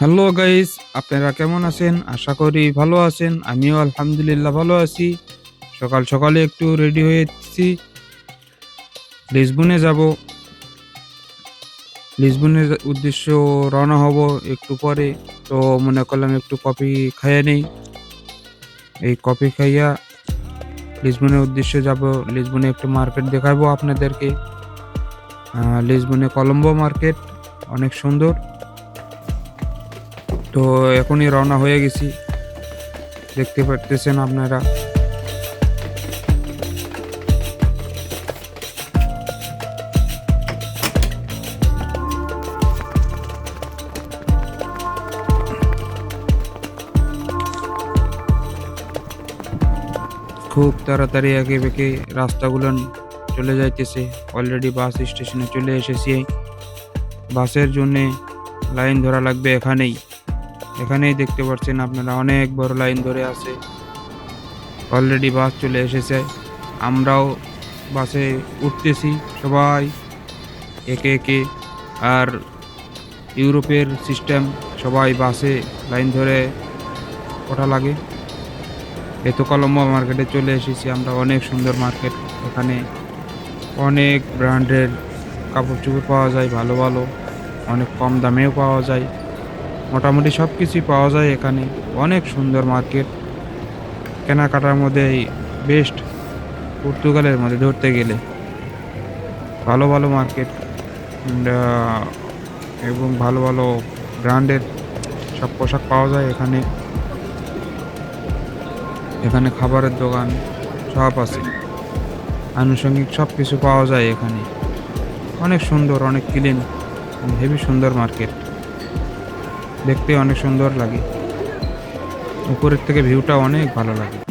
Hello guys, আপনারা কেমন আছেন? আশা করি ভালো আছেন। আমিও আলহামদুলিল্লাহ ভালো আছি। সকাল সকালে একটু রেডি হয়েছি লিসবনে যাব। লিসবনের উদ্দেশ্য রওনা হব একটু পরে। তো মনে করলাম একটু কফি খাইয়ে নেই। এই কফি খাইয়া লিসবনের উদ্দেশ্যে যাব। লিসবনে একটু মার্কেট দেখাবো আপনাদেরকে। লিসবনে কলম্বো মার্কেট অনেক সুন্দর। তো এখনই রওনা হয়ে গেছি। দেখতে পারতেছেন আপনারা। খুব তাড়াতাড়ি একে বেঁকে রাস্তাগুলো চলে যাইতেছে। অলরেডি বাস স্টেশনে চলে এসেছি। বাসের জন্যে লাইন ধরা লাগবে এখানেই। এখানেই দেখতে পাচ্ছেন আপনারা অনেক বড় লাইন ধরে আছে। অলরেডি বাস চলে এসেছে। আমরাও বাসে উঠতেছি সবাই, একে একে। আর ইউরোপের সিস্টেম সবাই বাসে লাইন ধরে ওঠা লাগে। এতো কলম্বো মার্কেটে চলে এসেছি আমরা, অনেক সুন্দর মার্কেট এখানে অনেক ব্র্যান্ডের কাপড় চোপড় পাওয়া যায়, ভালো ভালো। অনেক কম দামেও পাওয়া যায়। মোটামুটি সব কিছুই পাওয়া যায় এখানে। অনেক সুন্দর মার্কেট। কেনাকাটার মধ্যে বেস্ট পর্তুগালের মধ্যে ধরতে গেলে। ভালো ভালো মার্কেট। এবং ভালো ভালো ব্র্যান্ডের সব পোশাক পাওয়া যায় এখানে। এখানে খাবারের দোকান সব আছে। আনুষঙ্গিক সব কিছু পাওয়া যায় এখানে। অনেক সুন্দর, অনেক ক্লিন হেভি সুন্দর মার্কেট। দেখতে অনেক সুন্দর লাগে। উপরের থেকে ভিউটা অনেক ভালো লাগে।